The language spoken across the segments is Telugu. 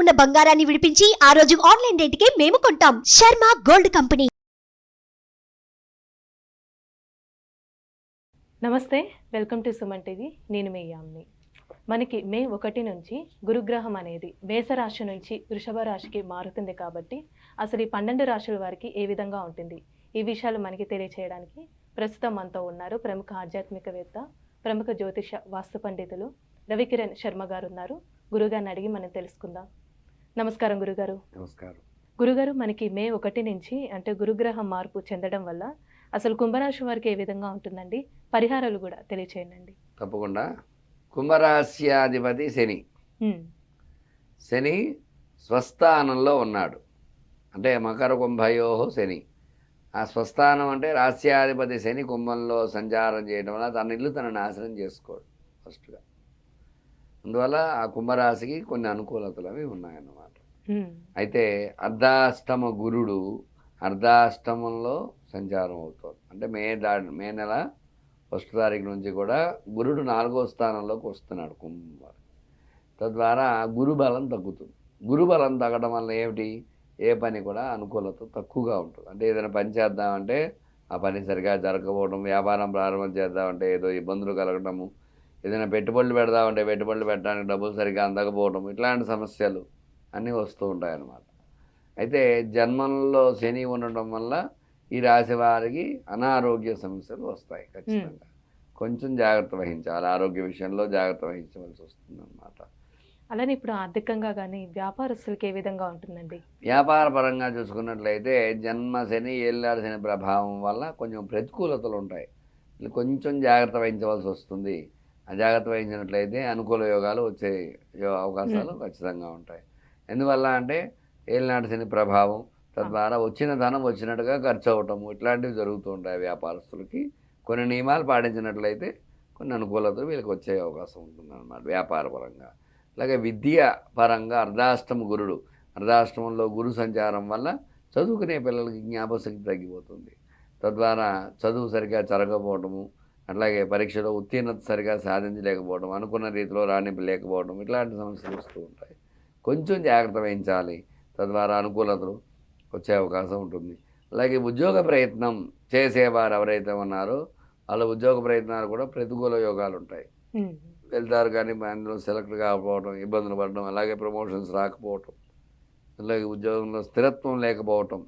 ఉన్న బంగారాన్ని విడిపించి ఆ రోజు ఆన్లైన్ రేటుకే మేము కొంటాం. Sharma gold company. నమస్తే వెల్కమ్ టు సుమన్ టీవీ. నేను మీ యామ్ని. మనకి మే ఒకటి నుంచి గురుగ్రహం అనేది మేషరాశి నుంచి వృషభ రాశికి మారుతుంది కాబట్టి అసలు ఈ పన్నెండు రాశుల వారికి ఏ విధంగా ఉంటుంది? ఈ విషయాలు మనకి తెలియచేయడానికి ప్రస్తుతం మనతో ఉన్నారు ప్రముఖ ఆధ్యాత్మికవేత్త ప్రముఖ జ్యోతిష వాస్తు పండితులు రవికిరణ్ శర్మ గారు ఉన్నారు. గురుగారిని అడిగి మనం తెలుసుకుందాం. నమస్కారం గురుగారు. నమస్కారం. గురుగారు మనకి మే ఒకటి నుంచి అంటే గురుగ్రహం మార్పు చెందడం వల్ల అసలు కుంభరాశి వారికి ఏ విధంగా ఉంటుందండి? పరిహారాలు కూడా తెలియచేయండి తప్పకుండా. కుంభరాశ్యాధిపతి శని. శని స్వస్థానంలో ఉన్నాడు. అంటే మకర కుంభయో శని. ఆ స్వస్థానం అంటే రాస్యాధిపతి శని కుంభంలో సంచారం చేయడం వల్ల తన ఇల్లు తన నాశనం చేసుకోడు ఫస్ట్గా. అందువల్ల ఆ కుంభరాశికి కొన్ని అనుకూలతలు అవి ఉన్నాయన్నమాట. అయితే అర్ధాష్టమ గురుడు అర్ధాష్టమంలో సంచారం అవుతుంది అంటే మే దా మే నెల ఫస్ట్ తారీఖు నుంచి కూడా గురుడు నాలుగో స్థానంలోకి వస్తున్నాడు కుంభం. తద్వారా గురు బలం తగ్గుతుంది. గురు బలం తగ్గడం వల్ల ఏమిటి? ఏ పని కూడా అనుకూలత తక్కువగా ఉంటుంది. అంటే ఏదైనా పని చేద్దామంటే ఆ పని సరిగా జరగకపోవడం వ్యాపారం ప్రారంభం చేద్దామంటే ఏదో ఇబ్బందులు కలగడము ఏదైనా పెట్టుబడులు పెడదామంటే పెట్టుబడులు పెట్టడానికి డబ్బులు సరిగా అందకపోవడం ఇట్లాంటి సమస్యలు అన్నీ వస్తూ ఉంటాయి అన్నమాట అయితే జన్మంలో శని ఉండడం వల్ల ఈ రాశి వారికి అనారోగ్య సమస్యలు వస్తాయి ఖచ్చితంగా. కొంచెం జాగ్రత్త వహించాలి. ఆరోగ్య విషయంలో జాగ్రత్త వహించవలసి వస్తుంది అనమాట అలానే ఇప్పుడు ఆర్థికంగా కానీ వ్యాపారస్తులకి ఏ విధంగా ఉంటుందండి? వ్యాపార పరంగా చూసుకున్నట్లయితే జన్మ శని ఏళ్ళాడు శని ప్రభావం వల్ల కొంచెం ప్రతికూలతలు ఉంటాయి. కొంచెం జాగ్రత్త వహించవలసి వస్తుంది. ఆ జాగ్రత్త వహించినట్లయితే అనుకూల యోగాలు వచ్చే అవకాశాలు ఖచ్చితంగా ఉంటాయి. ఎందువల్ల అంటే ఏలినాటి శని ప్రభావం తద్వారా వచ్చిన ధనం వచ్చినట్టుగా ఖర్చు అవటము ఇట్లాంటివి జరుగుతూ ఉంటాయి వ్యాపారస్తులకి. కొన్ని నియమాలు పాటించినట్లయితే కొన్ని అనుకూలతలు వీళ్ళకి వచ్చే అవకాశం ఉంటుంది అన్నమాట వ్యాపార పరంగా. అలాగే విద్య పరంగా అర్ధాష్టమ గురుడు అర్ధాష్టమంలో గురు సంచారం వల్ల చదువుకునే పిల్లలకి జ్ఞాపశక్తి తగ్గిపోతుంది. తద్వారా చదువు సరిగా జరగకపోవడము అట్లాగే పరీక్షలో ఉత్తీర్ణత సరిగా సాధించలేకపోవడం అనుకున్న రీతిలో రాణింపు లేకపోవడం ఇట్లాంటి సమస్యలు వస్తూ ఉంటాయి. కొంచెం జాగ్రత్త వహించాలి. తద్వారా అనుకూలతలు వచ్చే అవకాశం ఉంటుంది. అలాగే ఉద్యోగ ప్రయత్నం చేసేవారు ఎవరైతే ఉన్నారో వాళ్ళ ఉద్యోగ ప్రయత్నాలు కూడా ప్రతికూల యోగాలు ఉంటాయి. వెళ్తారు కానీ అందులో సెలెక్ట్ కాకపోవడం ఇబ్బందులు పడడం అలాగే ప్రమోషన్స్ రాకపోవటం అలాగే ఉద్యోగంలో స్థిరత్వం లేకపోవటం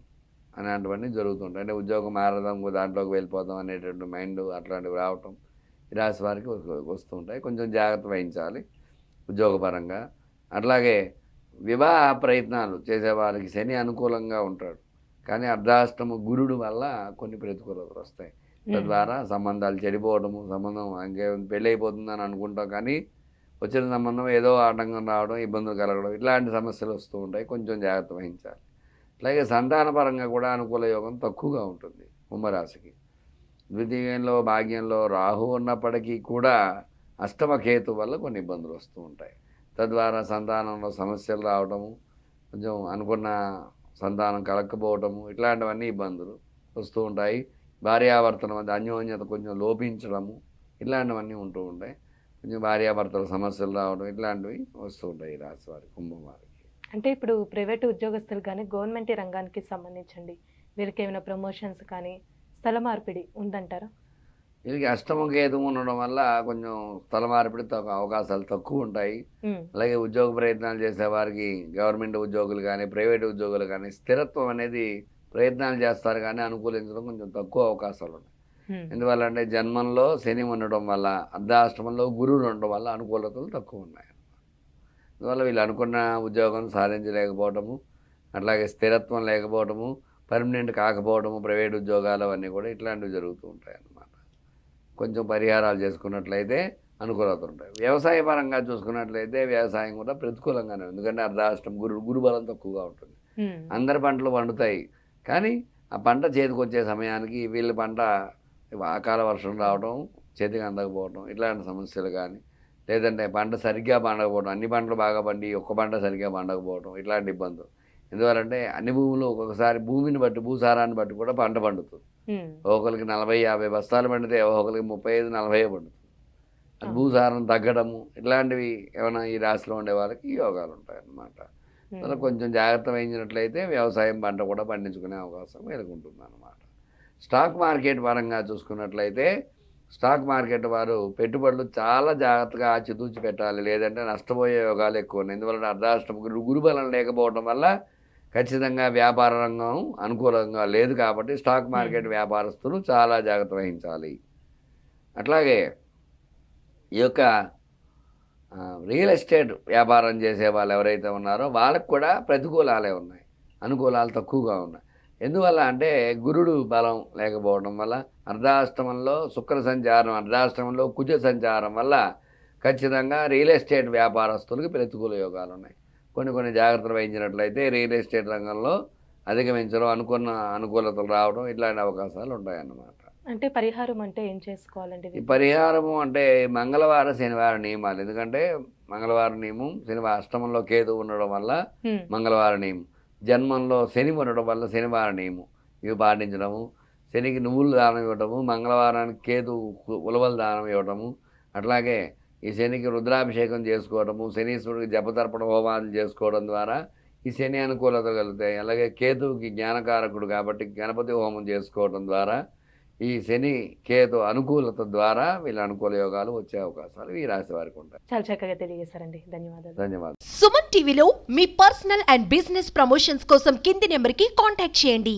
అనేటువంటివి జరుగుతుంటాయి. అంటే ఉద్యోగం మారదాం దాంట్లోకి వెళ్ళిపోదాం అనేటువంటి మైండ్ అట్లాంటివి రావటం ఈ రాశి వారికి వస్తూ- వస్తూ ఉంటాయి కొంచెం జాగ్రత్త వహించాలి ఉద్యోగపరంగా. అట్లాగే వివాహ ప్రయత్నాలు చేసేవారికి శని అనుకూలంగా ఉంటాడు. కానీ అర్ధాష్టమ గురుడు వల్ల కొన్ని ప్రతికూలతలు వస్తాయి. తద్వారా సంబంధాలు చెడిపోవడము సంబంధం ఇంకేం పెళ్ళి అయిపోతుందని అనుకుంటాం. కానీ వచ్చిన సంబంధం ఏదో ఆటంకం రావడం ఇబ్బందులు కలగడం ఇట్లాంటి సమస్యలు వస్తూ ఉంటాయి. కొంచెం జాగ్రత్త వహించాలి. అలాగే సంతానపరంగా కూడా అనుకూల యోగం తక్కువగా ఉంటుంది కుంభరాశికి. ద్వితీయంలో భాగ్యంలో రాహు ఉన్నప్పటికీ కూడా అష్టమ కేతు వల్ల కొన్ని ఇబ్బందులు వస్తూ ఉంటాయి. తద్వారా సంతానంలో సమస్యలు రావడము కొంచెం అనుకున్న సంతానం కలక్కపోవటము ఇట్లాంటివన్నీ ఇబ్బందులు వస్తూ ఉంటాయి. భార్యాభర్తల మధ్య అన్యోన్యత కొంచెం లోపించడము ఇట్లాంటివన్నీ ఉంటూ ఉంటాయి. కొంచెం భార్యాభర్తల సమస్యలు రావడం ఇట్లాంటివి వస్తూ ఉంటాయి ఈ రాశి వారి కుంభం వారికి. అంటే ఇప్పుడు ప్రైవేట్ ఉద్యోగస్తులు కానీ గవర్నమెంట్ రంగానికి సంబంధించండి. వీరికి ఏమైనా ప్రమోషన్స్ కానీ స్థల మార్పిడి ఉందంటారా? వీళ్ళకి అష్టమ కేతు ఉండడం వల్ల కొంచెం స్థల మార్పిడి తక్కువ అవకాశాలు తక్కువ ఉంటాయి. అలాగే ఉద్యోగ ప్రయత్నాలు చేసే వారికి గవర్నమెంట్ ఉద్యోగులు కానీ ప్రైవేట్ ఉద్యోగులు కానీ స్థిరత్వం అనేది ప్రయత్నాలు చేస్తారు కానీ అనుకూలించడం కొంచెం తక్కువ అవకాశాలు ఉన్నాయి. ఎందువల్ల అంటే జన్మంలో శని ఉండడం వల్ల అర్ధాష్టమంలో గురువు ఉండడం వల్ల అనుకూలతలు తక్కువ ఉన్నాయి. అందువల్ల వీళ్ళు అనుకున్న ఉద్యోగం సాధించలేకపోవటము అట్లాగే స్థిరత్వం లేకపోవటము పర్మనెంట్ కాకపోవడము ప్రైవేట్ ఉద్యోగాలు అవన్నీ కూడా ఇట్లాంటివి జరుగుతూ ఉంటాయి అన్నమాట కొంచెం పరిహారాలు చేసుకున్నట్లయితే అనుకూలత ఉంటాయి. వ్యవసాయ పరంగా చూసుకున్నట్లయితే వ్యవసాయం కూడా ప్రతికూలంగానే. ఎందుకంటే అర్ధాష్టం గురు గురుబలం తక్కువగా ఉంటుంది. అందరి పంటలు పండుతాయి. కానీ ఆ పంట చేతికి వచ్చే సమయానికి వీళ్ళ పంట అకాల వర్షం రావడం చేతికి అందకపోవడం ఇట్లాంటి సమస్యలు కానీ లేదంటే పంట సరిగ్గా పండకపోవడం అన్ని పంటలు బాగా పండి ఒక్క పంట సరిగ్గా పండకపోవడం ఇట్లాంటి ఇబ్బందులు. ఎందువలంటే అన్ని భూములు ఒక్కొక్కసారి భూమిని బట్టి భూసారాన్ని బట్టి కూడా పంట పండుతుంది. ఒకరికి నలభై యాభై బస్తాలు పండితే ఒకరికి ముప్పై ఐదు నలభై పండుతుంది. అది భూసారం తగ్గడము ఇట్లాంటివి ఏమైనా ఈ రాశిలో ఉండే వాళ్ళకి యోగాలు ఉంటాయి అన్నమాట అందులో కొంచెం జాగ్రత్త వహించినట్లయితే వ్యవసాయం పంట కూడా పండించుకునే అవకాశం వెలుగుంటుంది అన్నమాట స్టాక్ మార్కెట్ పరంగా చూసుకున్నట్లయితే స్టాక్ మార్కెట్ వారు పెట్టుబడులు చాలా జాగ్రత్తగా ఆచితూచి పెట్టాలి. లేదంటే నష్టపోయే యోగాలు ఎక్కువ ఉన్నాయి. అర్ధాష్టమ గురు గురుబలం లేకపోవడం వల్ల ఖచ్చితంగా వ్యాపార రంగం అనుకూలంగా లేదు కాబట్టి స్టాక్ మార్కెట్ వ్యాపారస్తులు చాలా జాగ్రత్త వహించాలి. అట్లాగే ఈ యొక్క రియల్ ఎస్టేట్ వ్యాపారం చేసే వాళ్ళు ఎవరైతే ఉన్నారో వాళ్ళకు కూడా ప్రతికూలాలే ఉన్నాయి. అనుకూలాలు తక్కువగా ఉన్నాయి. ఎందువల్ల అంటే గురుడు బలం లేకపోవడం వల్ల అర్ధాష్టమంలో శుక్ర సంచారం అర్ధాష్టమంలో కుజ సంచారం వల్ల ఖచ్చితంగా రియల్ ఎస్టేట్ వ్యాపారస్తులకు ప్రతికూల యోగాలు ఉన్నాయి కొన్ని కొన్ని జాగ్రత్తలు వహించినట్లయితే రియల్ ఎస్టేట్ రంగంలో అధిగమించడం అనుకున్న అనుకూలతలు రావడం ఇట్లాంటి అవకాశాలు ఉంటాయన్నమాట. అంటే పరిహారం అంటే ఏం చేసుకోవాలండి ఈ పరిహారము అంటే మంగళవారం శనివారం నియమాలు. ఎందుకంటే మంగళవారం నియమం శనివారం అష్టమంలో కేతు ఉండడం వల్ల. మంగళవారం నియమం. జన్మంలో శని ఉండడం వల్ల శనివారం నియమం. ఇవి పాటించడము. శనికి నువ్వులు దానం ఇవ్వటము మంగళవారానికి కేతు ఉలవల దానం ఇవ్వటము అట్లాగే ఈ శనికి రుద్రాభిషేకం చేసుకోవడము శనీశ్వరుడికి జపతర్పణ హోమాలు చేసుకోవడం ద్వారా ఈ శని అనుకూలత కలుగుతాయి. అలాగే కేతువుకి జ్ఞానకారకుడు కాబట్టి గణపతి హోమం చేసుకోవడం ద్వారా ఈ శని కేతు అనుకూలత ద్వారా వీళ్ళ అనుకూల యోగాలు వచ్చే అవకాశాలు ఈ రాశి వారికి ఉంటాయి. చాలా చక్కగా తెలియజేశారండి. ధన్యవాదాలు. ధన్యవాదాలు. సుమన్ టీవీలో మీ పర్సనల్ అండ్ బిజినెస్ ప్రమోషన్స్ కోసం కింది నెంబర్కి కాంటాక్ట్ చేయండి.